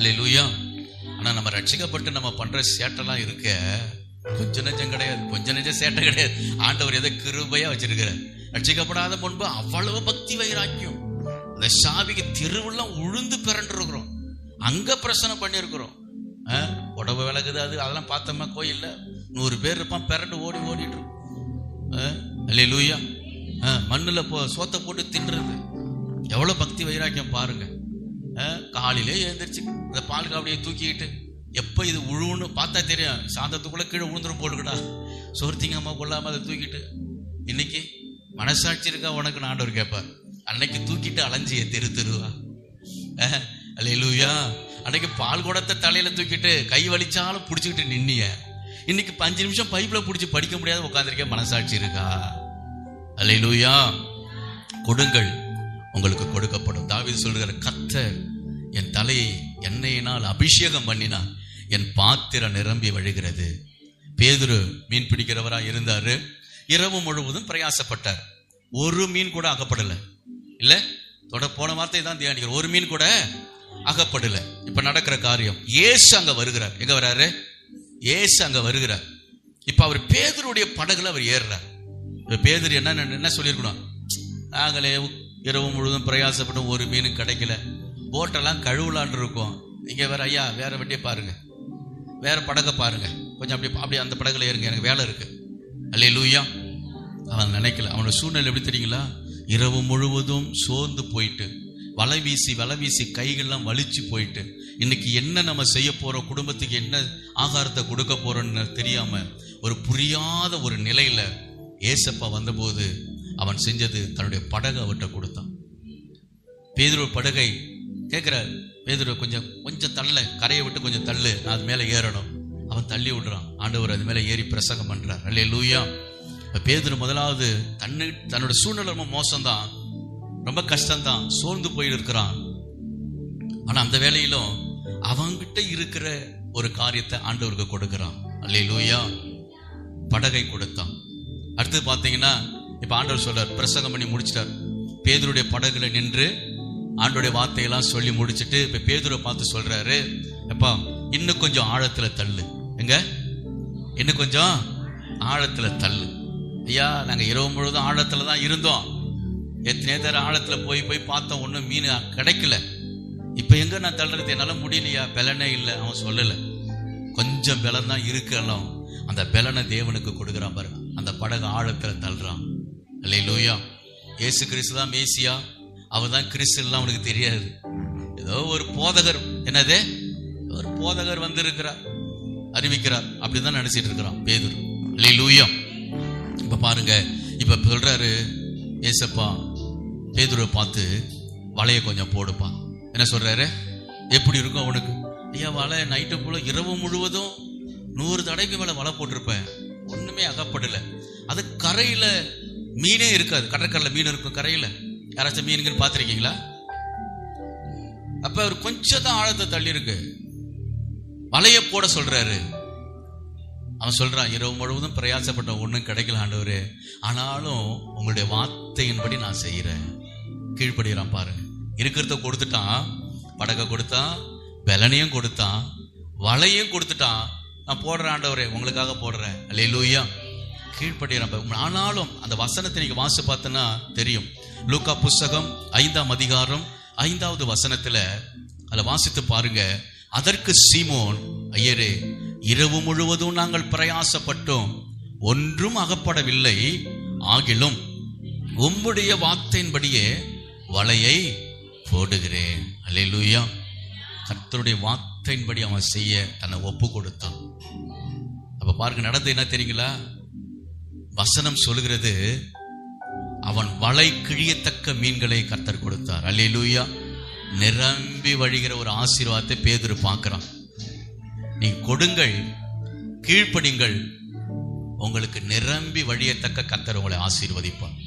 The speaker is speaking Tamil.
அல்ல லூயா ஆனால் நம்ம ரட்சிக்கப்பட்டு நம்ம பண்ணுற சேட்டெல்லாம் இருக்க கொஞ்ச நெஞ்சம் கிடையாது கொஞ்ச நெஞ்சம் சேட்டை கிடையாது. ஆண்டவர் எதை கிருபையாக வச்சிருக்கிறார். ரட்சிக்கப்படாத முன்பு அவ்வளவு பக்தி வைராக்கியம். அந்த சாவிக்கு தெருவெல்லாம் உழுந்து பிறண்டிருக்கிறோம். அங்கே பிரச்சனை பண்ணியிருக்கிறோம் ஆ, உடம்பு விளக்குது அது அதெல்லாம் பார்த்தோமா கோயிலில் நூறு பேர் இருப்பான் பிறண்டு ஓடி ஓடிட்டு இருக்கும் அல்ல லூயா மண்ணில் போ சோத்தை போட்டு தின்றது. எவ்வளோ பக்தி வைராக்கியம் பாருங்கள் காலையிலே எழுந்திரிச்சு இந்த பால் காவடியை தூக்கிட்டு எப்போ இது உழுவுன்னு பார்த்தா தெரியும். சாந்தத்துக்குள்ளே கீழே உழுந்துரும் போடுக்கடா சோர்த்திங்கம்மா கொள்ளாமல் அதை தூக்கிட்டு இன்னைக்கு மனசாட்சி இருக்கா உனக்கு ஆண்டவர் கேட்பார். அன்னைக்கு தூக்கிட்டு அலைஞ்சிய தெரு தெருவா. அல்லேலூயா அன்னைக்கு பால் குடத்தை தலையில தூக்கிட்டு கை வலிச்சாலும் பிடிச்சிக்கிட்டு நின்னிய. இன்னைக்கு பஞ்சு நிமிஷம் பைப்பில் பிடிச்சி படிக்க முடியாத உட்காந்துருக்கேன் மனசாட்சி இருக்கா? அல்லேலூயா கொடுங்கள் உங்களுக்கு கொடுக்கப்படும். தாவி சொல்கிற கத்தர் என் தலையை எண்ணெயினால் அபிஷேகம் பண்ணினார் என் பாத்திரம் நிரம்பி வழிகிறது. பேதுரு மீன் பிடிக்கிறவராக இருந்தார். இரவு முழுவதும் பிரயாசப்பட்டார். ஒரு மீன் கூட அகப்படலை. இல்லை தொட போன வார்த்தை தான் தியானிக்கிறோம். ஒரு மீன் கூட அகப்படலை. இப்போ நடக்கிற காரியம் ஏசு அங்கே வருகிறார். எங்கே வராரு? ஏசு அங்கே வருகிறார். இப்போ அவர் பேதருடைய படகுல அவர் ஏறுறார். இப்போ பேதர் என்ன என்ன சொல்லியிருக்கணும்? நாங்களே இரவு முழுவதும் பிரயாசப்பட்டு ஒரு மீன் கிடைக்கல. போட்டெல்லாம் கழுவலான் இருக்கோம். நீங்க வேற ஐயா வேறு வண்டியை பாருங்கள் வேறு படகை பாருங்கள் கொஞ்சம் அப்படி அப்படி அந்த படகுல ஏறுங்க. எனக்கு வேலை இருக்குது அல்லே லூயா அவன் நினைக்கல. அவனோட சூழ்நிலை எப்படி தெரியுங்களா? இரவு முழுவதும் சோர்ந்து போயிட்டு வலை வீசி வலை வீசி கைகள்லாம் வலிச்சு போயிட்டு இன்னைக்கு என்ன நம்ம செய்ய போகிறோம் குடும்பத்துக்கு என்ன ஆகாரத்தை கொடுக்க போகிறோன்னு தெரியாமல் ஒரு புரியாத ஒரு நிலையில் ஏசப்பா வந்தபோது அவன் செஞ்சது தன்னுடைய படகை அவர்கிட்ட கொடுத்தான். பேதுரு படகை கேட்குற பேதுரு கொஞ்சம் கொஞ்சம் தள்ள. கரையை விட்டு கொஞ்சம் தள்ளு. நான் அது மேலே ஏறணும். அவன் தள்ளி விடுறான். ஆண்டவர் அது மேலே ஏறி பிரசங்கம் பண்ணுறார் அல்லே லூயா பேதுரு முதலாவது தன்னை தன்னோட சூழ்நிலை ரொம்ப மோசம்தான். ரொம்ப கஷ்டம்தான். சோர்ந்து போயிருக்கிறான். இருக்கிறான் அந்த வேலையிலும் அவங்கிட்ட இருக்கிற ஒரு காரியத்தை ஆண்டவருக்கு கொடுக்குறான். அல்லே லூயா படகை கொடுத்தான். அடுத்து பார்த்தீங்கன்னா இப்போ ஆண்டவர் சொல்றார் பிரசங்கம் பண்ணி முடிச்சிட்டார். பேதருடைய படகுல நின்று ஆண்டோடைய வார்த்தையெல்லாம் சொல்லி முடிச்சுட்டு இப்ப பேதுரை பார்த்து சொல்றாரு. எப்பா இன்னும் கொஞ்சம் ஆழத்துல தள்ளு. எங்க? இன்னும் கொஞ்சம் ஆழத்துல தள்ளு. ஐயா நாங்க இரவு முழுவதும் ஆழத்துல தான் இருந்தோம். எத்தனை தர ஆழத்துல போய் போய் பார்த்தோம் ஒன்றும் மீன் கிடைக்கல. இப்ப எங்க நான் தள்ளுறது? என்னால முடியலையா? பலனே இல்லை. அவன் சொல்லல. கொஞ்சம் பலன் தான் இருக்கு எல்லாம். அந்த பலனை தேவனுக்கு கொடுக்குறான் பாருங்க. அந்த படகு ஆழத்துல தள்ளுறான். இல்லை லூயா ஏசு கிறிஸ்து தான் மேசியா. அவர் தான் கிறிஸ்துலாம் அவனுக்கு தெரியாது. ஏதோ ஒரு போதகர் என்னது? ஒரு போதகர் வந்திருக்கிறார் அறிவிக்கிறார். அப்படிதான் நினைச்சிட்டு இருக்கிறான் பேதூர். இல்லை லூயம் இப்ப பாருங்க இப்ப சொல்றாரு ஏசப்பா பேதுரை பார்த்து வலையை கொஞ்சம் போடுப்பா. என்ன சொல்றாரு? எப்படி இருக்கும் அவனுக்கு ஐயா வலை நைட்டு போல இரவு முழுவதும் நூறு தடைக்கு மேல வலை போட்டிருப்பேன். ஒண்ணுமே அகப்படலை. அது கரையில மீனே இருக்காது. கடற்கரையில மீன் இருக்கும் கரையில. யாராச்சும் மீனுங்கன்னு பார்த்துருக்கீங்களா? அப்ப அவர் கொஞ்சம் தான் ஆழத்தை தள்ளி இருக்கு வலைய போட சொல்றாரு. அவன் சொல்றான் இரவு முழுவதும் பிரயாசப்பட்ட ஒன்றும் கிடைக்கல ஆண்டவர். ஆனாலும் உங்களுடைய வார்த்தையின்படி நான் செய்யறேன் கீழ்ப்படுகிறான் பாரு இருக்கிறத கொடுத்துட்டான் படகை கொடுத்தான் பலனையும் கொடுத்தான் வலையும் கொடுத்துட்டான். நான் போடுறேன் ஆண்டவரே உங்களுக்காக போடுறேன். அல்ல லூயா கீழ்ப்படுகிறான் ஆனாலும் அந்த வசனத்தை நீங்கள் வாசி பார்த்தோன்னா தெரியும். லூக்கா புஸ்தகம் ஐந்தாம் அதிகாரம் ஐந்தாவது வசனத்தில் அதில் வாசித்து பாருங்க. அதற்கு சீமோன் ஐயரே இரவு முழுவதும் நாங்கள் பிரயாசப்பட்டோம். ஒன்றும் அகப்படவில்லை. ஆகிலும் உம்முடைய வார்த்தையின்படியே வலையை போடுகிறேன். அல்லேலூயா. கர்த்தருடைய வார்த்தையின்படி அவன் செய்ய தன்னை ஒப்பு கொடுத்தான் அப்ப பாருங்க நடந்து என்ன தெரியுங்களா? வசனம் சொல்லுகிறது அவன் வலை கிழியத்தக்க மீன்களை கர்த்தர் கொடுத்தார். அல்லேலூயா. நிரம்பி வழிகிற ஒரு ஆசீர்வாதத்தை பேதுரு பார்க்கிறான். நீ கொடுங்கள் கீழ்ப்படிங்கள். உங்களுக்கு நிரம்பி வழியத்தக்க கர்த்தர் உங்களை ஆசீர்வதிப்பார்.